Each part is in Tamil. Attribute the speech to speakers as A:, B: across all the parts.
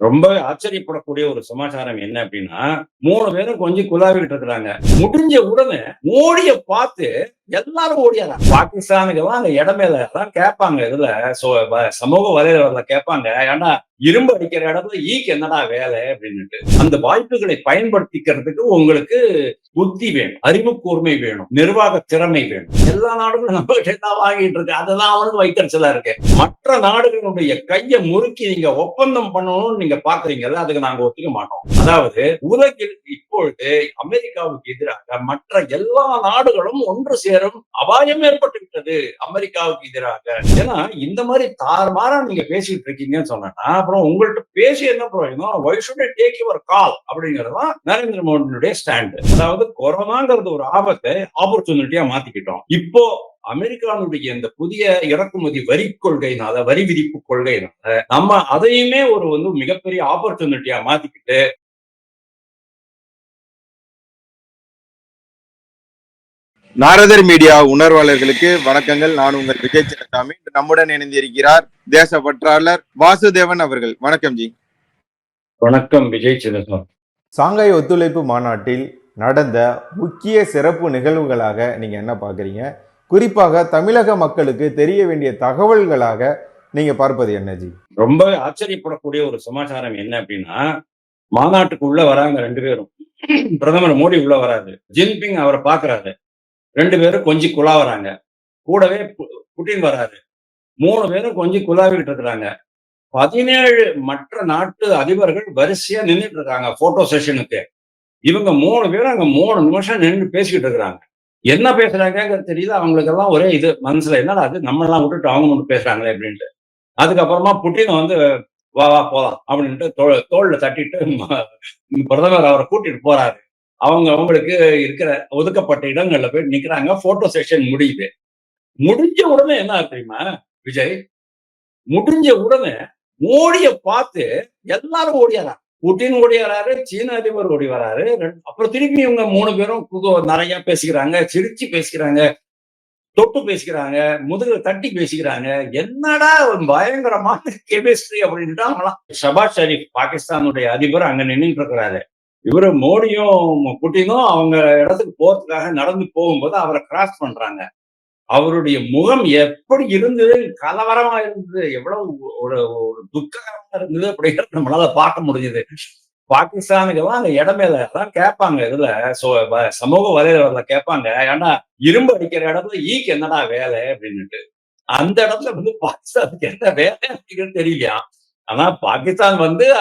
A: ரொம்ப ஆச்சரியப்படக்கூடிய ஒரு சமாச்சாரம் என்ன அப்படின்னா மூணு பேரும் கொஞ்சம் குழாவிட்டு இருக்கிறாங்க. முடிஞ்ச உடனே மோடிய பார்த்து எல்லாரும் ஓடியாங்க பாகிஸ்தானுக்கு எல்லாம் அந்த இடமேல எல்லாம் கேட்பாங்க இதுல சோ- வ- சமூக வலைதளத்துல கேட்பாங்க ஏன்னா இரும்பு அடிக்கிற இடத்துல ஈக்கு என்னடா வேலை அப்படின்னுட்டு. அந்த வாய்ப்புகளை பயன்படுத்திக்கிறதுக்கு உங்களுக்கு புத்தி வேணும் அறிவு கூர்மை வேணும் நிர்வாக திறமை வேணும். எல்லா நாடுகளும் நம்ம கிட்ட தான் வாங்கிட்டு இருக்கு? அதுதான் அவனுக்கு வைத்தறிச்சலா இருக்கு. மற்ற நாடுகளுடைய கையை முறுக்கி நீங்க ஒப்பந்தம் பண்ணணும்னு நீங்க பாக்குறீங்கல்ல அதுக்கு நாங்க ஒத்துக்க மாட்டோம். அதாவது உலகில் இப்பொழுது அமெரிக்காவுக்கு எதிராக மற்ற எல்லா நாடுகளும் ஒன்று நேரம் அபாயம் ஏற்பட்டு விட்டது அமெரிக்காவுக்கு எதிராக. ஏன்னா இந்த மாதிரி தாறுமாறா நீங்க பேசிட்டு இருக்கீங்கன்னு சொன்னா அப்புறம் உங்கள்கிட்ட பேசி என்ன பிரயோஜனம் why should take your call அப்படிங்கிறது தான் நரேந்திர மோடியினுடைய ஸ்டாண்ட் அதாவது கொரோனாங்கிறது ஒரு ஆபத்தை ஆப்பர்ச்சுனிட்டியா மாத்திக்கிட்டோம். இப்போ அமெரிக்கானுடைய இந்த புதிய இறக்குமதி வரி கொள்கைனால வரி விதிப்பு கொள்கைனால நம்ம அதையுமே ஒரு வந்து மிகப்பெரிய ஆப்பர்ச்சுனிட்டியா மாத்திக்கிட்டு
B: நாரதர் மீடியா உணர்வாளர்களுக்கு வணக்கங்கள். நான் உங்கள் விஜய் சின்னசாமி. நம்முடன் இணைந்திருக்கிறார் தேசப்பற்றாளர் வாசுதேவன் அவர்கள். வணக்கம் ஜி.
A: வணக்கம் விஜய் சிதம்பரம்
C: சாங்காய் ஒத்துழைப்பு மாநாட்டில் நடந்த முக்கிய சிறப்பு நிகழ்வுகளாக நீங்க என்ன பார்க்குறீங்க? குறிப்பாக தமிழக மக்களுக்கு தெரிய வேண்டிய தகவல்களாக நீங்க பார்ப்பது என்ன ஜி?
A: ரொம்ப ஆச்சரியப்படக்கூடிய ஒரு சமாச்சாரம் என்ன அப்படின்னா மாநாட்டுக்கு உள்ள வராங்க ரெண்டு பேரும். பிரதமர் மோடி உள்ள வராது ஜின்பிங் அவரை பாக்குறாரு ரெண்டு பேரும் கொஞ்சம் குழாவுறாங்க. கூடவே பு- புட்டின் வராரு. மூணு பேரும் கொஞ்சம் குழாவிட்டு இருக்கிறாங்க. பதினேழு மற்ற நாட்டு அதிபர்கள் வரிசையா நின்றுட்டு இருக்காங்க போட்டோ செஷனுக்கு இவங்க மூணு பேரும் அங்க மூணு நிமிஷம் நின்று பேசிக்கிட்டு இருக்கிறாங்க. என்ன பேசுறாங்கிறது தெரியல அவங்களுக்கு எல்லாம் ஒரே இது. மனசுல என்னடா அது நம்ம எல்லாம் விட்டுட்டு அவங்க மட்டும் பேசுறாங்களே அப்படின்ட்டு. அதுக்கப்புறமா புட்டின் வந்து வா வா போலாம். அப்படின்ட்டு தோல் தோல்ல தட்டிட்டு பிரதமர் அவரை கூட்டிட்டு போறாரு. அவங்க அவங்களுக்கு இருக்கிற ஒதுக்கப்பட்ட இடங்கள்ல போய் நிக்கிறாங்க. போட்டோ செஷன் முடியுது. முடிஞ்ச உடனே என்ன தெரியுமா? விஜய் முடிஞ்ச உடனே மோடிய பார்த்து எல்லாரும் ஓடியாரா புட்டின் ஓடியாராரு சீன அதிபர் ஓடி வராரு. ரெண்டு- அப்புறம் திருப்பி இவங்க மூணு பேரும் நிறைய பேசிக்கிறாங்க. சிரிச்சு பேசிக்கிறாங்க. தொட்டு பேசிக்கிறாங்க. முதுகுல தட்டி பேசிக்கிறாங்க. என்னடா ஒரு பயங்கரமான கெமிஸ்ட்ரி அப்படின்ட்டு அவங்களாம். ஷபாஸ் ஷரீப் பாகிஸ்தானுடைய அதிபர் அங்க நின்னுட்டு இருக்கிறாரு. இவரு மோடியும் புட்டினும் அவங்க இடத்துக்கு போறதுக்காக நடந்து போகும்போது அவரை கிராஸ் பண்றாங்க. அவருடைய முகம் எப்படி இருந்தது கலவரமா இருந்தது எவ்வளவு ஒரு ஒரு துக்ககரமா இருந்தது அப்படிங்கிறது நம்மளால பார்க்க முடிஞ்சது. பாகிஸ்தானுக்கெல்லாம் அந்த இடமேல தான் கேட்பாங்க இதுல. சோ- வ- சமூக வலைதளத்துல கேட்பாங்க ஏன்னா இரும்பு அடிக்கிற இடத்துல ஈக்கு என்னடா வேலை? அப்படின்னுட்டு. அந்த இடத்துல வந்து பாகிஸ்தானுக்கு என்ன வேலை அப்படிங்கிறது தெரியலையா? ஆனா பாகிஸ்தான் வந்து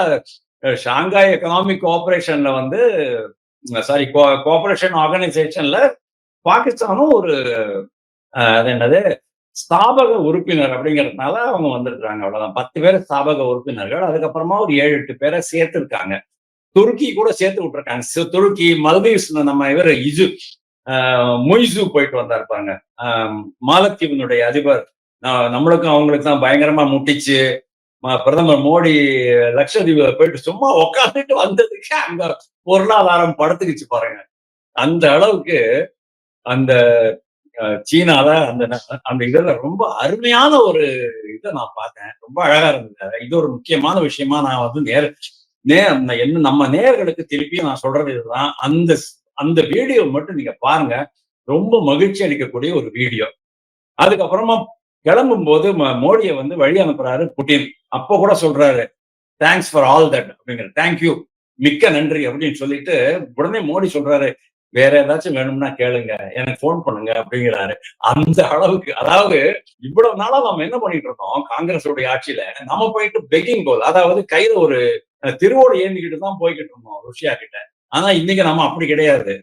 A: ஷாங்காய் எக்கனாமிக் கோஆபரேஷன்ல வந்து சாரி கோஆபரேஷன் ஆர்கனைசேஷன்ல பாகிஸ்தானும் ஒரு அது என்னது ஸ்தாபக உறுப்பினர் அப்படிங்கிறதுனால அவங்க வந்துருக்காங்க அவ்வளவுதான். பத்து பேர் ஸ்தாபக உறுப்பினர்கள் அதுக்கப்புறமா ஒரு ஏழு எட்டு பேரை சேர்த்துருக்காங்க. துருக்கி கூட சேர்த்து விட்டுருக்காங்க. துருக்கி மல்தீவ்ஸ் நம்ம இவர் இஜு ஆஹ் மொய்சு போயிட்டு வந்தார் பாருங்க. மாலத்தீவினுடைய அதிபர். நம்மளுக்கும் அவங்களுக்கு தான் பயங்கரமா முட்டிச்சு. பிரதமர் மோடி லட்சதீப போயிட்டு சும்மா உட்காந்துட்டு வந்ததுக்கு அங்க பொருளாதாரம் படுத்துக்கிச்சு பாருங்க. அந்த அளவுக்கு அந்த சீனால அந்த அந்த இதுல ரொம்ப அருமையான ஒரு இதை நான் பார்த்தேன். ரொம்ப அழகா இருந்தது. இது ஒரு முக்கியமான விஷயமா நான் வந்து நேர் நே என்ன நம்ம நேர்களுக்கு திருப்பியும் நான் சொல்றது இதுதான். அந்த அந்த வீடியோ மட்டும் நீங்க பாருங்க. ரொம்ப மகிழ்ச்சி அளிக்கக்கூடிய ஒரு வீடியோ. அதுக்கப்புறமா கிளம்பும் போது ம- மோடியை வந்து வழி அனுப்புறாரு புட்டின். அப்போ கூட சொல்றாரு தேங்க்ஸ் ஃபார் ஆல் தட் அப்படிங்கிற தேங்க்யூ மிக்க நன்றி அப்படின்னு சொல்லிட்டு உடனே மோடி சொல்றாரு வேற ஏதாச்சும் வேணும்னா கேளுங்க எனக்கு போன் பண்ணுங்க அப்படிங்கிறாரு. அந்த அளவுக்கு அதாவது இவ்வளவு நாளா நம்ம என்ன பண்ணிட்டு இருந்தோம் காங்கிரஸ் உடைய ஆட்சியில நம்ம போயிட்டு பெக்கிங் போல் அதாவது கையில ஒரு திருவோடு ஏந்திக்கிட்டு தான் போய்கிட்டு இருந்தோம் ருஷியா கிட்ட ஆனா இன்னைக்கு நம்ம அப்படி கிடையாது.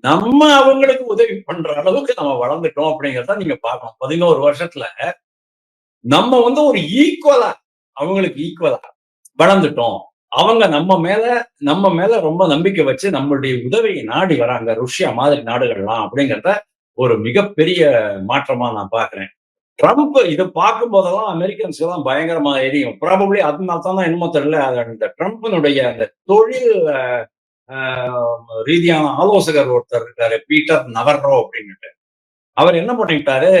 A: நம்ம அவங்களுக்கு உதவி பண்ற அளவுக்கு நம்ம வளர்ந்துட்டோம் அப்படிங்கறத நீங்க பார்க்கணும். பதினோரு வருஷத்துல நம்ம வந்து ஒரு ஈக்குவலா அவங்களுக்கு ஈக்குவலா வளர்ந்துட்டோம். அவங்க நம்ம மேல நம்ம மேல ரொம்ப நம்பிக்கை வச்சு நம்மளுடைய உதவியை நாடி வராங்க. ருஷ்யா மாதிரி நாடுகள்லாம் அப்படிங்கிறத ஒரு மிகப்பெரிய மாற்றமா நான் பாக்குறேன் ட்ரம்ப் இதை பார்க்கும் போதெல்லாம் அமெரிக்கன்ஸ் எல்லாம் பயங்கரமா எரியும். ப்ராபப்ளி அதனால தான் என்னமோ தெரியல. அது அந்த ட்ரம்ப்னுடைய அந்த தொழில் ரீதியான ஆலோசகர் ஒருத்தர் இருக்காரு பீட்டர் நவர்ரோ அப்படின்னுட்டு. அவர் என்ன பண்ணிட்டாரு?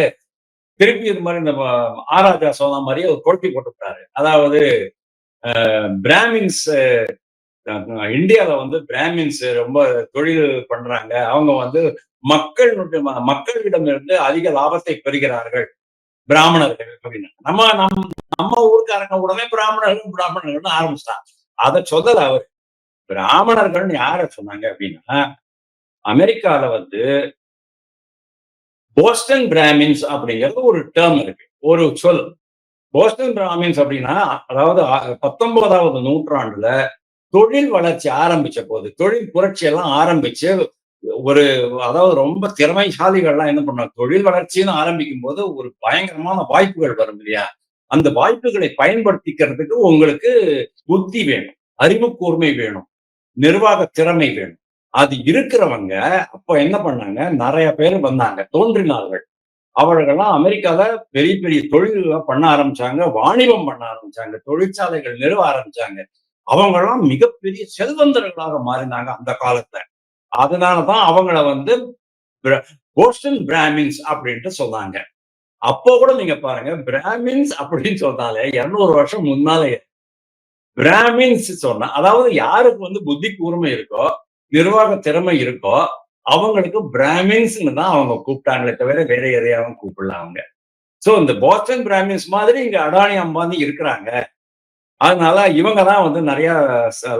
A: திருப்பி இது மாதிரி இந்த ஆராஜா சொன்ன மாதிரி ஒரு கொள்கை போட்டுவிட்டாரு அதாவது பிராமின்ஸ் இந்தியால வந்து பிராமின்ஸ் ரொம்ப தொழில் பண்றாங்க. அவங்க வந்து மக்கள் மக்களிடம் இருந்து அதிக லாபத்தை பெறுகிறார்கள். பிராமணர்கள் அப்படின்னு. நம்ம நம் நம்ம ஊருக்காரங்க உடனே பிராமணர்கள் பிராமணர்கள்னு ஆரம்பிச்சிட்டாங்க. அதை சொல்லல அவர். பிராமணர்கள்னு யார சொன்னாங்க அப்படின்னா அமெரிக்கால வந்து போஸ்டன் பிராமின்ஸ் அப்படிங்கிறது ஒரு டேர்ம் இருக்கு. ஒரு சொல். போஸ்டன் பிராமின்ஸ் அப்படின்னா அதாவது பத்தொன்பதாவது நூற்றாண்டுல தொழில் வளர்ச்சி ஆரம்பிச்ச போது தொழில் புரட்சி எல்லாம் ஆரம்பிச்சு ஒரு அதாவது ரொம்ப திறமைசாலிகள்லாம் என்ன பண்ணாங்க தொழில் வளர்ச்சின்னு ஆரம்பிக்கும் போது ஒரு பயங்கரமான வாய்ப்புகள் வரும் இல்லையா? அந்த வாய்ப்புகளை பயன்படுத்திக்கிறதுக்கு உங்களுக்கு புத்தி வேணும் அறிவு கூர்மை வேணும். நிர்வாக திறமை வேணும். அது இருக்கிறவங்க அப்போ என்ன பண்ணாங்க? நிறைய பேர் வந்தாங்க தோன்றினார்கள். அவர்கள்லாம் அமெரிக்கால பெரிய பெரிய தொழில்களை பண்ண ஆரம்பிச்சாங்க வாணிபம் பண்ண ஆரம்பிச்சாங்க தொழிற்சாலைகள் நிறுவ ஆரம்பிச்சாங்க. அவங்கெல்லாம் மிகப்பெரிய செல்வந்தர்களாக மாறினாங்க அந்த காலத்துல. அதனாலதான் அவங்கள வந்து போஸ்டன் பிராமின்ஸ் அப்படின்ட்டு சொன்னாங்க. அப்போ கூட நீங்க பாருங்க பிராமின்ஸ் அப்படின்னு சொன்னாலே இருநூறு வருஷம் முன்னாலே பிராமின்ஸ் சொன்னா அதாவது யாருக்கு வந்து புத்தி கூர்மை இருக்கோ நிர்வாக திறமை இருக்கோ அவங்களுக்கு பிராமின்ஸ்னு தான் அவங்க கூப்பிட்டாங்களே தவிர வேற எதையாவும் கூப்பிடல அவங்க சோ இந்த போஸ்டன் பிராமின்ஸ் மாதிரி இங்க அடானி அம்பானி இருக்கிறாங்க. அதனால இவங்க தான் வந்து நிறைய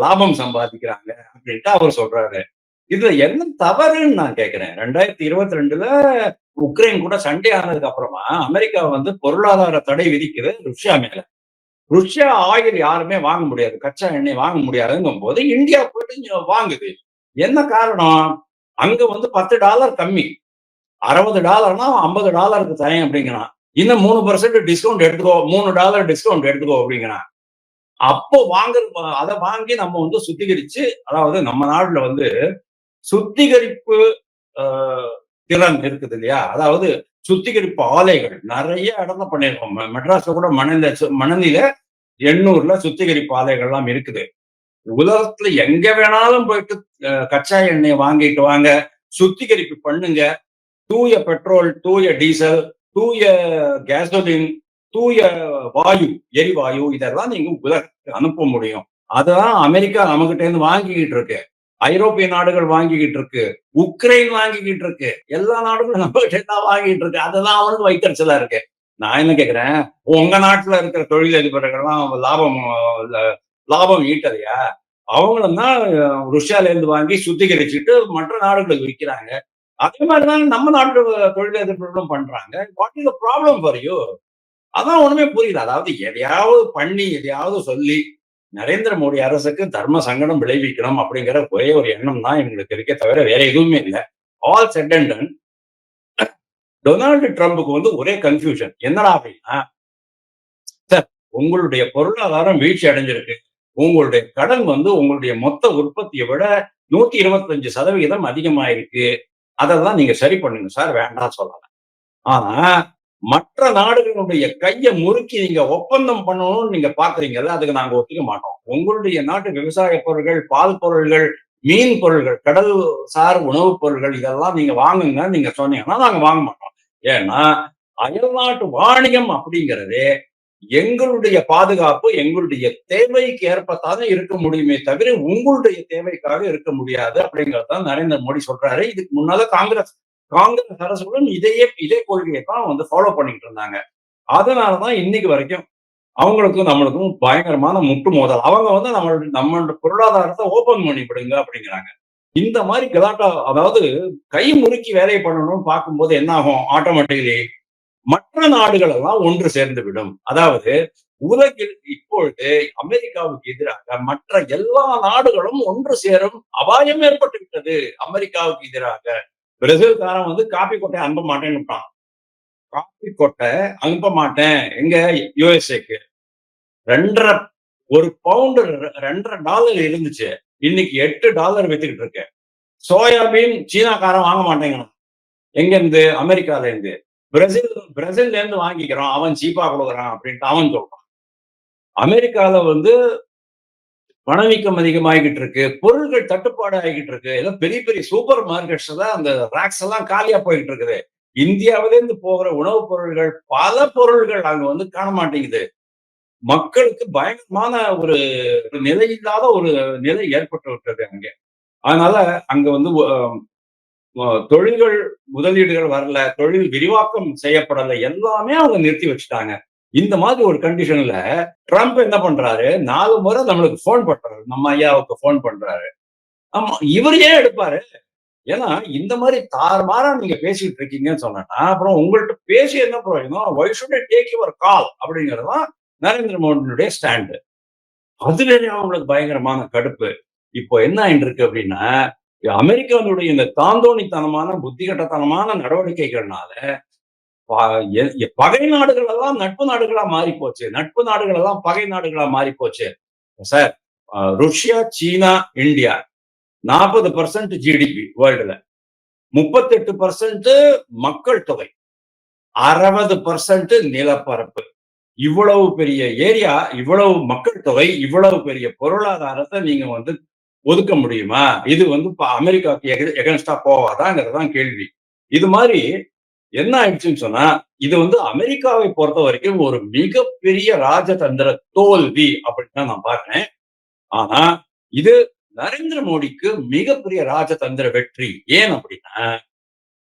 A: லாபம் சம்பாதிக்கிறாங்க அப்படின்ட்டு அவர் சொல்றாரு. இதுல என்ன தவறுன்னு நான் கேட்கிறேன் ரெண்டாயிரத்தி இருபத்தி ரெண்டுல உக்ரைன் கூட சண்டை ஆனதுக்கு அப்புறமா அமெரிக்கா வந்து பொருளாதார தடை விதிக்குது ருஷ்யா மேல. ருஷ்யா ஆயில் யாருமே வாங்க முடியாது கச்சா எண்ணெய் வாங்க முடியாதுங்கும் போது இந்தியா போயிட்டு வாங்குது. என்ன காரணம்? அங்க வந்து பத்து டாலர் கம்மி. அறுபது டாலர்னா ஐம்பது டாலருக்கு தரேன் அப்படிங்கிறான். இன்னும் மூணு பர்சன்ட் டிஸ்கவுண்ட் எடுத்துக்கோ மூணு டாலர் டிஸ்கவுண்ட் எடுத்துக்கோ அப்படிங்கிறான். அப்போ வாங்குற அதை வாங்கி நம்ம வந்து சுத்திகரிச்சு அதாவது நம்ம நாட்டுல வந்து சுத்திகரிப்பு ஆஹ், திறன் இருக்குது இல்லையா? அதாவது சுத்திகரிப்பு ஆலைகள். நிறைய இடத்துல பண்ணியிருக்கோம். மெட்ராஸ்ல கூட மணல மணலில எண்ணூர்ல சுத்திகரிப்பு ஆலைகள்லாம் இருக்குது. உலகத்துல எங்க வேணாலும் போயிட்டு கச்சா எண்ணெயை வாங்கிட்டு வாங்க. சுத்திகரிப்பு பண்ணுங்க. தூய பெட்ரோல் தூய டீசல் தூய கேசோலின் தூய வாயு எரிவாயு இதெல்லாம் நீங்க உலகத்துக்கு அனுப்ப முடியும். அதெல்லாம் அமெரிக்கா நம்மகிட்ட இருந்து வாங்கிக்கிட்டு இருக்கு. ஐரோப்பிய நாடுகள் வாங்கிக்கிட்டு இருக்கு உக்ரைன் வாங்கிக்கிட்டு இருக்கு எல்லா நாடுகளும் நம்ம கிட்ட தான் வாங்கிட்டு இருக்கு அதெல்லாம் அவனுக்கு வைத்தறிச்சலா இருக்கு. நான் என்ன கேக்குறேன்? உங்க நாட்டுல இருக்கிற தொழிலதிபர்கள்லாம் லாபம் லாபம் ஈட்டலையா? அவங்களும் தான் ருஷ்யால இருந்து வாங்கி சுத்திகரிச்சுட்டு மற்ற நாடுகளுக்கு விற்கிறாங்க அதே மாதிரிதான் நம்ம நாட்டு தொழிலதிபர்களும் பண்றாங்க. What is problem for you அதான் ஒண்ணுமே புரியல. அதாவது எதையாவது பண்ணி எதையாவது சொல்லி நரேந்திர மோடி அரசுக்கு தர்ம சங்கடம் விளைவிக்கணும் அப்படிங்கிற ஒரே ஒரு எண்ணம் தான் எங்களுக்கு இருக்கே தவிர வேற எதுவுமே இல்லை. All set and done Donald ட்ரம்புக்கு வந்து ஒரே கன்ஃபியூஷன் என்னடா அப்படின்னா சார் உங்களுடைய பொருளாதாரம் வீழ்ச்சி அடைஞ்சிருக்கு. உங்களுடைய கடன் வந்து உங்களுடைய மொத்த உற்பத்தியை விட நூத்தி இருபத்தஞ்சு சதவிகிதம் அதிகமாயிருக்கு. அதெல்லாம் நீங்க சரி பண்ணுங்க சார் வேண்டாம் சொல்லலாம் ஆனா மற்ற நாடுகளுடைய கையை முறுக்கி நீங்க ஒப்பந்தம் பண்ணணும்னு நீங்க பாக்குறீங்கல்ல அதுக்கு நாங்க ஒத்துக்க மாட்டோம். உங்களுடைய நாட்டு விவசாய பொருட்கள் பால் பொருள்கள் மீன் பொருள்கள் கடல் சார் உணவுப் பொருட்கள் இதெல்லாம் நீங்க வாங்குங்க நீங்க சொன்னீங்கன்னா நாங்க வாங்க மாட்டோம். ஏன்னா அயல்நாட்டு வாணிகம் அப்படிங்கிறது எங்களுடைய பாதுகாப்பு எங்களுடைய தேவைக்கு ஏற்பத்தானே இருக்க முடியுமே தவிர உங்களுடைய தேவைக்காக இருக்க முடியாது அப்படிங்கறதான் நரேந்திர மோடி சொல்றாரு. இதுக்கு முன்னால காங்கிரஸ் காங்கிரஸ் அரசுடன் இதையே இதே கொள்கையை தான் வந்து ஃபாலோ பண்ணிட்டு இருந்தாங்க. அதனாலதான் இன்னைக்கு வரைக்கும் அவங்களுக்கும் நம்மளுக்கும் பயங்கரமான முட்டு மோதல். அவங்க வந்து நம்மளோட நம்மளோட பொருளாதாரத்தை ஓபன் பண்ணி விடுங்க அப்படிங்கிறாங்க. இந்த மாதிரி கலாட்டா அதாவது கை முறுக்கி வேலை பண்ணணும்னு பார்க்கும்போது என்ன ஆகும்? ஆட்டோமேட்டிக்கலி மற்ற நாடுகள் எல்லாம் ஒன்று சேர்ந்து விடும். அதாவது உலகில் இப்பொழுது அமெரிக்காவுக்கு எதிராக மற்ற எல்லா நாடுகளும் ஒன்று சேரும் அபாயம் ஏற்பட்டு விட்டது அமெரிக்காவுக்கு எதிராக பிரேசில்காரன் வந்து காப்பி கொட்டை அனுப்ப மாட்டேன்னு விட்டான். காப்பி கொட்டை அனுப்ப மாட்டேன். எங்க? யூஎஸ்ஏக்கு. ரெண்டரை ஒரு பவுண்டு ரெண்டரை டாலர் இருந்துச்சு. இன்னைக்கு எட்டு டாலர் வித்துக்கிட்டு இருக்கு. சோயாபீன் சீனாக்காரன் வாங்க மாட்டேங்கிறான். எங்க இருந்து அமெரிக்கால இருந்து பிரேசில் பிரேசில்ல இருந்து வாங்கிக்கிறோம். அவன் சீப்பா கொடுக்குறான் அப்படின்ட்டு அவன் சொல்றான். அமெரிக்கால வந்து பணவீக்கம் அதிகமாகிட்டு இருக்கு பொருட்கள் தட்டுப்பாடு ஆகிட்டு இருக்கு ஏதோ பெரிய பெரிய சூப்பர் மார்க்கெட்ஸ் தான் அந்த ரேக்ஸ் எல்லாம் காலியா போயிட்டு இருக்குது. இந்தியாவில இருந்து போகிற உணவுப் பொருள்கள் பல பொருள்கள் அங்க வந்து காண மாட்டேங்குது. மக்களுக்கு பயங்கரமான ஒரு நிலை இல்லாத ஒரு நிலை ஏற்பட்டு விட்டது அங்கே. அதனால அங்க வந்து தொழில்கள் முதலீடுகள் வரல தொழில் விரிவாக்கம் செய்யப்படல எல்லாமே அவங்க நிறுத்தி வச்சுட்டாங்க. இந்த மாதிரி ஒரு கண்டிஷன்ல ட்ரம்ப் என்ன பண்றாரு? நாலு முறை நம்மளுக்கு ஃபோன் பண்றாரு. நம்ம ஐயாவுக்கு ஃபோன் பண்றாரு. ஆமா இவர் ஏன் எடுப்பாரு? ஏன்னா இந்த மாதிரி தாறுமாறா நீங்க பேசிட்டு இருக்கீங்கன்னு சொன்னா அப்புறம் உங்கள்கிட்ட பேசி என்ன பிரயோஜனம்? Why should take your call அப்படிங்கிறது தான் நரேந்திர மோடியினுடைய ஸ்டாண்டு அதுவே அவங்களுக்கு பயங்கரமான கடுப்பு. இப்போ என்ன ஆயிட்டு இருக்கு அப்படின்னா அமெரிக்காவுடைய இந்த தாந்தோணித்தனமான புத்திகட்டத்தனமான நடவடிக்கைகள்னால பகை நாடுகள் எல்லாம் நட்பு நாடுகளா மாறி போச்சு நட்பு நாடுகள் எல்லாம் பகை நாடுகளா மாறி போச்சு சார் ருஷ்யா சீனா இந்தியா நாற்பது பர்சன்ட் ஜிடிபி வேர்ல்டுல முப்பத்தெட்டு பர்சன்ட் மக்கள் தொகை. அறுபது பர்சன்ட் நிலப்பரப்பு. இவ்வளவு பெரிய ஏரியா இவ்வளவு மக்கள் தொகை இவ்வளவு பெரிய பொருளாதாரத்தை நீங்க வந்து ஒதுக்க முடியுமா? இது வந்து அமெரிக்காவுக்கு எகன்ஸ்டா போவாதாங்கிறதுதான் கேள்வி. இது மாதிரி என்ன ஆயிடுச்சுன்னு சொன்னா இது வந்து அமெரிக்காவை பொறுத்த வரைக்கும் ஒரு மிகப்பெரிய ராஜதந்திர தோல்வி அப்படின்னு தான் நான் பாக்குறேன். ஆனா இது நரேந்திர மோடிக்கு மிகப்பெரிய ராஜதந்திர வெற்றி. ஏன் அப்படின்னா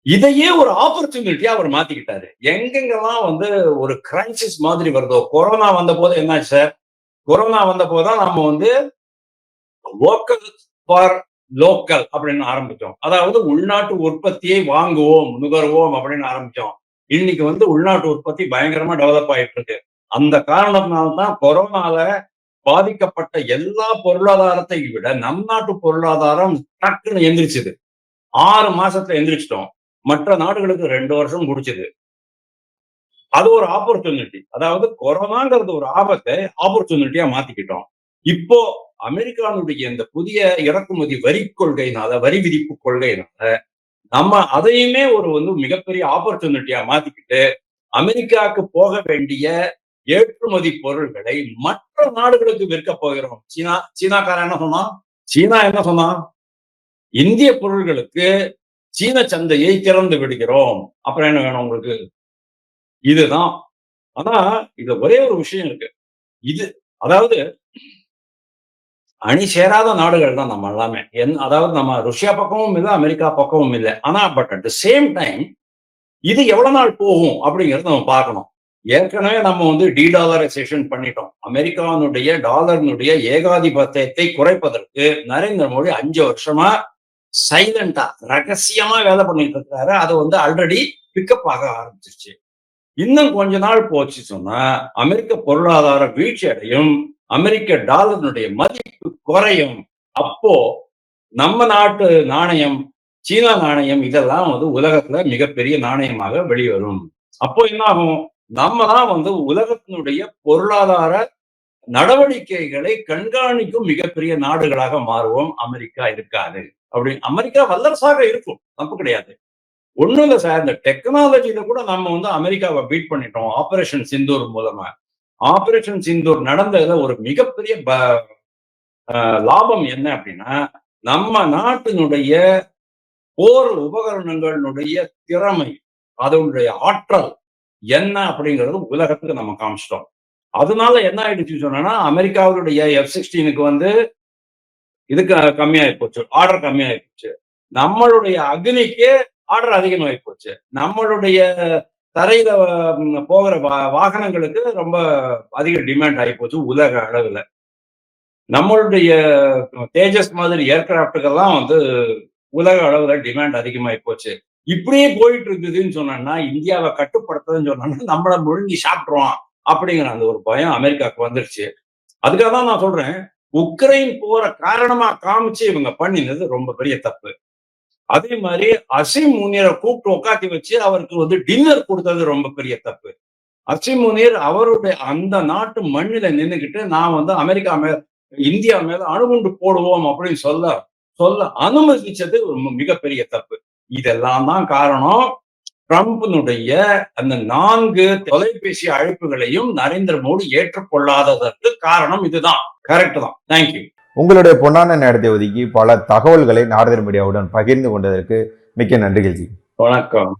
A: இதையே ஒரு ஆப்பர்ச்சுனிட்டியா அவர் மாத்திக்கிட்டாரு. எங்கெங்கெல்லாம் வந்து ஒரு கிரைசிஸ் மாதிரி வருதோ கொரோனா வந்த போது என்னாச்சு சார் கொரோனா வந்த போதுதான் நம்ம வந்து லோக்கல் ஃபார் லோக்கல் அப்படின்னு ஆரம்பிச்சோம் அதாவது உள்நாட்டு உற்பத்தியை வாங்குவோம் நுகர்வோம் அப்படின்னு ஆரம்பிச்சோம் இன்னைக்கு வந்து உள்நாட்டு உற்பத்தி பயங்கரமா டெவலப் ஆயிட்டு இருக்கு அந்த காரணத்தினால்தான் கொரோனால பாதிக்கப்பட்ட எல்லா பொருளாதாரத்தை விட நம் நாட்டு பொருளாதாரம் டக்குன்னு எந்திரிச்சுது. ஆறு மாசத்துல எந்திரிச்சிட்டோம். மற்ற நாடுகளுக்கு ரெண்டு வருஷம் குடிச்சது அது ஒரு ஆப்பர்ச்சுனிட்டி அதாவது கொரோனாங்கிறது ஒரு ஆபத்தை ஆப்பர்ச்சுனிட்டியா மாத்திக்கிட்டோம். இப்போ அமெரிக்கானுடைய இந்த புதிய இறக்குமதி வரி கொள்கையினால வரி விதிப்பு கொள்கையினால நம்ம அதையுமே ஒரு வந்து மிகப்பெரிய ஆப்பர்ச்சுனிட்டியா மாத்திக்கிட்டு அமெரிக்காவுக்கு போக வேண்டிய ஏற்றுமதி பொருள்களை மற்ற நாடுகளுக்கு விற்க போகிறோம். சீனா சீனாக்காரன் என்ன சொன்னான்? சீனா என்ன சொன்னான்? இந்திய பொருள்களுக்கு சீன சந்தையை திறந்து விடுகிறோம். அப்புறம் என்ன வேணும் உங்களுக்கு? இதுதான். ஆனா இது ஒரே ஒரு விஷயம் இருக்கு. இது அதாவது அணி சேராத நாடுகள் தான் நம்ம எல்லாமே. என் அதாவது நம்ம ருஷ்யா பக்கமும் இல்லை அமெரிக்கா பக்கமும் இல்லை. ஆனா but at the same time இது எவ்வளவு நாள் போகும் அப்படிங்கறத நம்ம பார்க்கணும். ஏற்கனவே நம்ம வந்து டீடாலரைசேஷன் பண்ணிட்டோம். அமெரிக்காவினுடைய டாலரினுடைய ஏகாதிபத்தியத்தை குறைப்பதற்கு நரேந்திர மோடி அஞ்சு வருஷமா சைலண்டா ரகசியமா வேலை பண்ணிட்டு இருக்காரு அது வந்து ஆல்ரெடி பிக்கப் ஆக ஆரம்பிச்சிருச்சு. இன்னும் கொஞ்ச நாள் போச்சு சொன்னா அமெரிக்க பொருளாதார வீழ்ச்சி அடையும் அமெரிக்க டாலரினுடைய மதிப்பு குறையும். அப்போ நம்ம நாட்டு நாணயம் சீனா நாணயம் இதெல்லாம் வந்து உலகத்துல மிகப்பெரிய நாணயமாக வெளிவரும். அப்போ என்ன ஆகும் நம்ம தான் வந்து உலகத்தினுடைய பொருளாதார நடவடிக்கைகளை கண்காணிக்கும் மிகப்பெரிய நாடுகளாக மாறுவோம். அமெரிக்கா இருக்காது. அப்படி அமெரிக்கா வல்லரசாக இருக்கும். தப்பு கிடையாது. ஒண்ணும் இல்லை சார். இந்த டெக்னாலஜியில கூட நம்ம வந்து அமெரிக்காவை பீட் பண்ணிட்டோம். ஆபரேஷன் சிந்தூர் மூலமா. ஆபரேஷன் சிந்தூர் நடந்ததுல ஒரு மிகப்பெரிய ப- ஆஹ் லாபம் என்ன அப்படின்னா நம்ம நாட்டினுடைய போர் உபகரணங்களுடைய திறமை அதனுடைய ஆற்றல் என்ன அப்படிங்கிறது உலகத்துக்கு நம்ம காமிச்சிட்டோம். அதனால என்ன ஆயிடுச்சு சொன்னா அமெரிக்காவுடைய எஃப் சிக்ஸ்டீனுக்கு வந்து இதுக்கு கம்மியாகி போச்சு ஆர்டர் கம்மியாகி போச்சு. நம்மளுடைய அக்னிக்கு ஆர்டர் அதிகமாகி போச்சு. நம்மளுடைய தரையில போகிற வா- வாகனங்களுக்கு ரொம்ப அதிக டிமாண்ட் ஆகி போச்சு உலக அளவில். நம்மளுடைய தேஜஸ் மாதிரி ஏர்கிராப்டுக்கெல்லாம் வந்து உலக அளவில் டிமாண்ட் அதிகமாகி போச்சு. இப்படியே போயிட்டு இருக்குதுன்னு சொன்னா இந்தியாவை கட்டுப்படுத்துதுன்னு சொன்னா நம்மளை முழுங்கி சாப்பிட்ருவோம் அப்படிங்கிற அந்த ஒரு பயம் அமெரிக்காவுக்கு வந்துருச்சு. அதுக்காக தான் நான் சொல்றேன் உக்ரைன் போற காரணமா காமிச்சு இவங்க பண்ணினது ரொம்ப பெரிய தப்பு. அதே மாதிரி அசிம் முனியரை கூப்பிட்டு உட்காத்தி வச்சு அவருக்கு வந்து டின்னர் கொடுத்தது ரொம்ப பெரிய தப்பு. அசிம் முனியர் அவருடைய அந்த நாட்டு மண்ணில நின்றுக்கிட்டு நான் வந்து அமெரிக்கா மேல இந்தியா மேல அணுகுண்டு போடுவோம் அப்படின்னு சொல்ல சொல்ல அனுமதிச்சது ஒரு மிகப்பெரிய தப்பு. இதெல்லாம் தான் காரணம். ட்ரம்ப்னுடைய அந்த நான்கு தொலைபேசி அழைப்புகளையும் நரேந்திர மோடி ஏற்றுக்கொள்ளாததற்கு காரணம் இதுதான். கரெக்ட் தான். தேங்க்யூ
C: உங்களுடைய பொன்னான நேரத்தை ஒதுக்கி பல தகவல்களை நாரதர் மீடியாவுடன் பகிர்ந்து கொண்டதற்கு மிக்க நன்றிகள் ஜி.
A: வணக்கம்.